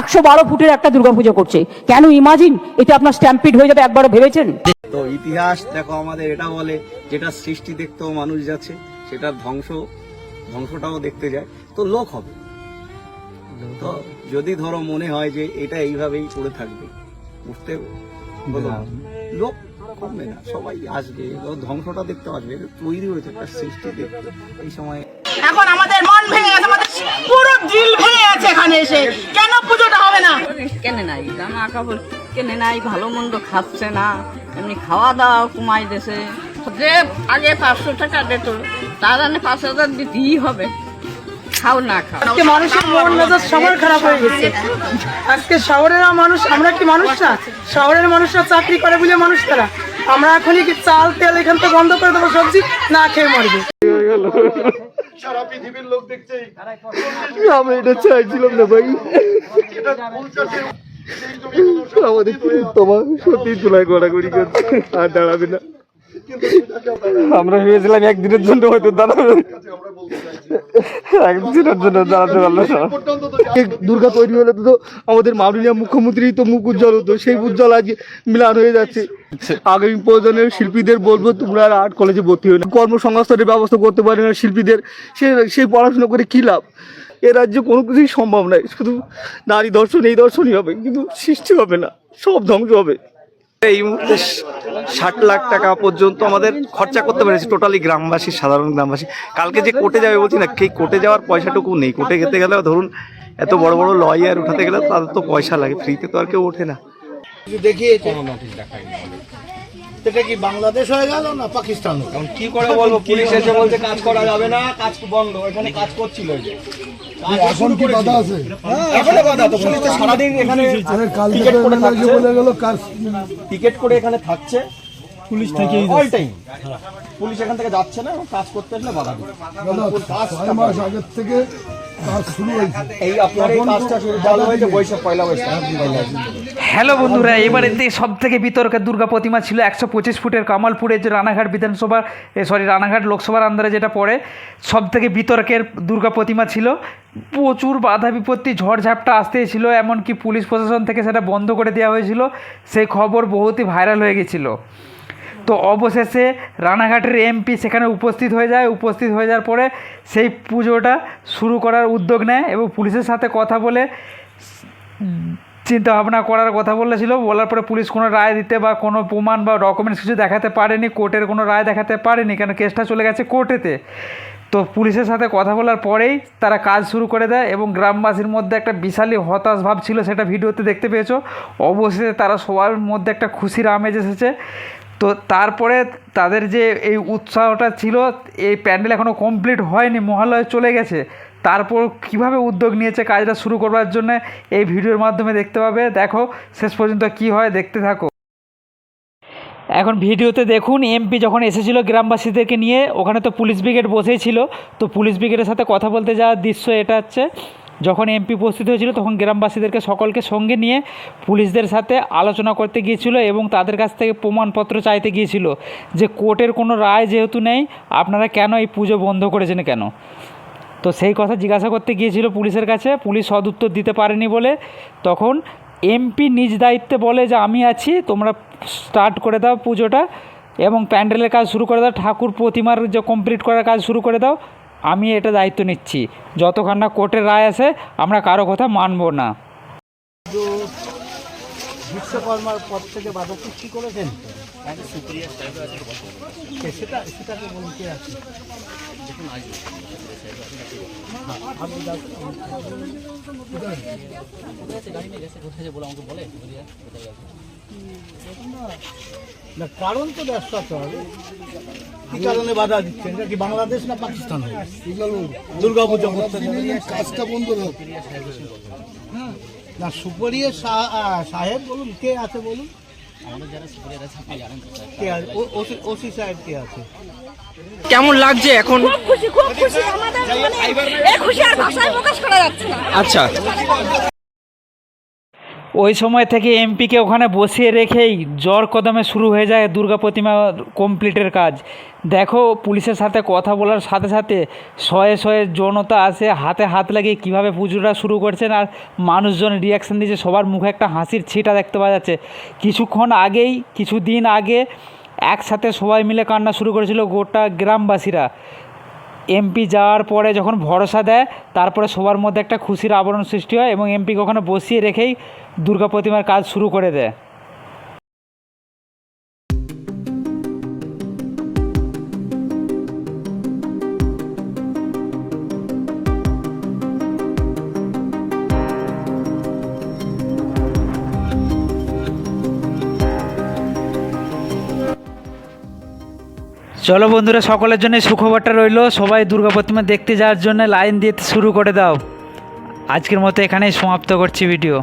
একশো বারো ফুটের একটা দুর্গাপুজো করছে। কেন ইমাজিন এতে আপনার স্ট্যাম্পিড হয়ে যাবে একবারও ভেবেছেন? তো ইতিহাস দেখো আমাদের এটা বলে যেটা সৃষ্টি দেখতেও মানুষ যাচ্ছে সেটার ধ্বংস ধ্বংসটাও দেখতে যায়। তো লোক হবে। তো যদি ধরো মনে হয় যে এটা এইভাবেই পড়ে থাকবে বুঝতে বলো, লোক কমবে না সবাই আসবে। ধ্বংসটা দেখতে আসবে তৈরি হয়েছে একটা সৃষ্টি দেখতে। এই সময় এখন আমাদের মন ভেঙে গেছে আমাদের পুরো দিল ভেঙে গেছে এখানে এসে। কেন পুজোটা হবে না? কেনে নাই? জামা কাপড় কেনে নাই? ভালো মন্দ খাচ্ছে না। এমনি খাওয়া দাওয়া কমাই দিয়েছে যে আগে পাঁচশো টাকা দিত তার আনে পাঁচ হাজার দিতেই হবে। খাও না খাও। আজকে মানুষের মন মেজাজ সবার খারাপ হয়ে গেছে। আজকে শহরের মানুষ আমরা কি মানুষ না? শহরের মানুষরা চাকরি করে বলে মানুষ তারা। আমরা এখনই কি চাল তেল এখান থেকে বন্ধ করে দেবো সবজি? না খেয়ে মরবে। আমরা এটা চাইছিলাম না ভাই। আমাদের তোমার সত্যি চুলায় গড়াগড়ি করছে। আর দাঁড়াবে না। আমরা ভেবেছিলাম একদিনের জন্য হয়তো দাঁড়াবে। একদিনের জন্য দাঁড়াতে পারল দুর্গা তৈরি হলে তো আমাদের মাননীয় মুখ্যমন্ত্রী তো মুখ উজ্জ্বল হতো, সেই উজ্জ্বল আজকে মিলান হয়ে যাচ্ছে। আগামী প্রজন্মের শিল্পীদের বলব, তোমরা আর আর্ট কলেজে ভর্তি না। কর্মসংস্থানের ব্যবস্থা করতে পারে না শিল্পীদের, সে সেই পড়াশোনা করে কী লাভ? এ রাজ্যে কোনো কিছুই সম্ভব নয়, শুধু নারী দর্শন, এই দর্শনই হবে, কিন্তু সৃষ্টি হবে না, সব ধ্বংস হবে। এই মুহূর্তে ষাট লাখ টাকা পর্যন্ত আমাদের খরচা করতে পেরেছি টোটালি গ্রামবাসী সাধারণ গ্রামবাসী। কালকে যে কোর্টে যাবে বলছি না সেই কোর্টে যাওয়ার পয়সাটুকু নেই। কোর্টে যেতে গেলে ধরুন এত বড় বড় লয়ার উঠাতে গেলে তাদের তো পয়সা লাগে ফ্রিতে তো আর কেউ ওঠে না। দেখিয়েছে। এটা কি বাংলাদেশ হয়ে গেল না পাকিস্তান কি করে বলব পুলিশ এসে বলছে কাজ করা যাবে না কাজ বন্ধ। এখানে কাজ করছিল এখন কি বাধা আছে? এখনও বাধা তো পুলিশ তো সারাদিন এখানে টিকিট করে থাকছে বলে গেল কাজ টিকিট করে এখানে থাকছে। পুলিশ থেকে অল টাইম পুলিশ এখান থেকে যাচ্ছে না কাজ করতে আসলে বাধা দিচ্ছে। মাস আগের থেকে কাজ শুরু হয়েছে। এই আপনার এই কাজটা শুরু চালু হয়েছে বৈশাখ পয়লা বৈশাখ। হ্যালো বন্ধুরা এবারে সব থেকে বিতর্কের দুর্গা প্রতিমা ছিল একশো পঁচিশ ফুটের কামালপুরের যে রানাঘাট বিধানসভা সরি রানাঘাট লোকসভার আন্দারে যেটা পড়ে। সব থেকে বিতর্কের দুর্গা প্রতিমা ছিল প্রচুর বাধা বিপত্তি ঝড়ঝাপটা আসতেই ছিল এমনকি পুলিশ প্রশাসন থেকে সেটা বন্ধ করে দেওয়া হয়েছিল। সেই খবর বহুতই ভাইরাল হয়ে গেছিল। তো অবশেষে রানাঘাটের এমপি সেখানে উপস্থিত হয়ে যায়। উপস্থিত হয়ে যাওয়ার পরে সেই পুজোটা শুরু করার উদ্যোগ নেয় এবং পুলিশের সাথে কথা বলে চিন্তা ভাবনা করার কথা বলেছিল। বলার পরে পুলিশ কোনো রায় দিতে বা কোনো প্রমাণ বা ডকুমেন্টস কিছু দেখাতে পারেনি। কোর্টের কোনো রায় দেখাতে পারেনি কেন? কেসটা চলে গেছে কোর্টেতে। তো পুলিশের সাথে কথা বলার পরেই তারা কাজ শুরু করে দেয় এবং গ্রামবাসীর মধ্যে একটা বিশালই হতাশ ভাব ছিল, সেটা ভিডিওতে দেখতে পেয়েছ। অবশেষে তারা সবার মধ্যে একটা খুশির আমেজ এসেছে। তো তারপরে তাদের যে এই উৎসাহটা ছিল, এই প্যান্ডেল এখনও কমপ্লিট হয়নি, মহালয় চলে গেছে। তারপর কীভাবে উদ্যোগ নিয়েছে কাজটা শুরু করবার জন্য এই ভিডিওর মাধ্যমে দেখতে পাবে। দেখো, শেষ পর্যন্ত কি হয়, দেখতে থাকো। এখন ভিডিওতে দেখুন এমপি যখন এসেছিল গ্রামবাসীদেরকে নিয়ে, ওখানে তো পুলিশ ব্রিগেড বসেই ছিল। তো পুলিশ ব্রিগেডের সাথে কথা বলতে যাওয়ার দৃশ্য এটা হচ্ছে, যখন এমপি উপস্থিত হয়েছিল, তখন গ্রামবাসীদেরকে সকলকে সঙ্গে নিয়ে পুলিশদের সাথে আলোচনা করতে গিয়েছিল এবং তাদের কাছ থেকে প্রমাণপত্র চাইতে গিয়েছিল যে কোর্টের কোনো রায় যেহেতু নেই, আপনারা কেন এই পুজো বন্ধ করেছেন কেন? তো সেই কথা জিজ্ঞাসা করতে গিয়েছিল পুলিশের কাছে, পুলিশ সদুত্তর দিতে পারেনি বলে। তখন এমপি নিজ দায়িত্বে বলে যে আমি আছি তোমরা স্টার্ট করে দাও পুজোটা এবং প্যান্ডেলের কাজ শুরু করে দাও ঠাকুর প্রতিমার যে কমপ্লিট করার কাজ শুরু করে দাও আমি এটা দায়িত্ব নিচ্ছি। যতক্ষণ না কোর্টের রায় আসে আমরা কারও কথা মানব না। বিশ্বকর্মার পর থেকে বাধা সৃষ্টি করেছেন? কে সেটা সেটাকে বলুন কে আছে। না কারণ তো দর্শাতে হবে। কি কারণে বাধা দিচ্ছেন এটা কি বাংলাদেশ না পাকিস্তান দুর্গা পুজো কাজটা বন্ধ না সুপরিয়া সাহেব বলুন কে আছে বলুন? কেমন লাগছে এখন? খুশি খুব খুশি। আমাদের মানে এই খুশি আর ভাষায় প্রকাশ করা যাচ্ছে না। আচ্ছা। ওই সময় থেকে এমপিকে ওখানে বসিয়ে রেখেই জ্বর কদমে শুরু হয়ে যায় দুর্গা প্রতিমা কমপ্লিটের কাজ। দেখো, পুলিশের সাথে কথা বলার সাথে সাথে শয়ে শয়ে জনতা আসে, হাতে হাত লাগিয়ে কীভাবে পুজোটা শুরু করছেন আর মানুষজন রিয়াকশান দিচ্ছে, সবার মুখে একটা হাসির ছিটা দেখতে পাওয়া যাচ্ছে। কিছুক্ষণ আগেই কিছু দিন আগে একসাথে সবাই মিলে কান্না শুরু করেছিল গোটা গ্রামবাসীরা। এমপি যাওয়ার পরে যখন ভরসা দেয়, তারপরে সবার মধ্যে একটা খুশির আবরণ সৃষ্টি হয় এবং এমপিকে ওখানে বসিয়ে রেখেই দুর্গা প্রতিমার কাজ শুরু করে দেয়। চলো বন্ধুরা, সকলের জন্য সুখবরটা রইল। সবাই দুর্গা প্রতিমা দেখতে যাওয়ার জন্য লাইন দিতে শুরু করে দাও। আজকের মতো এখানেই সমাপ্ত করছি ভিডিও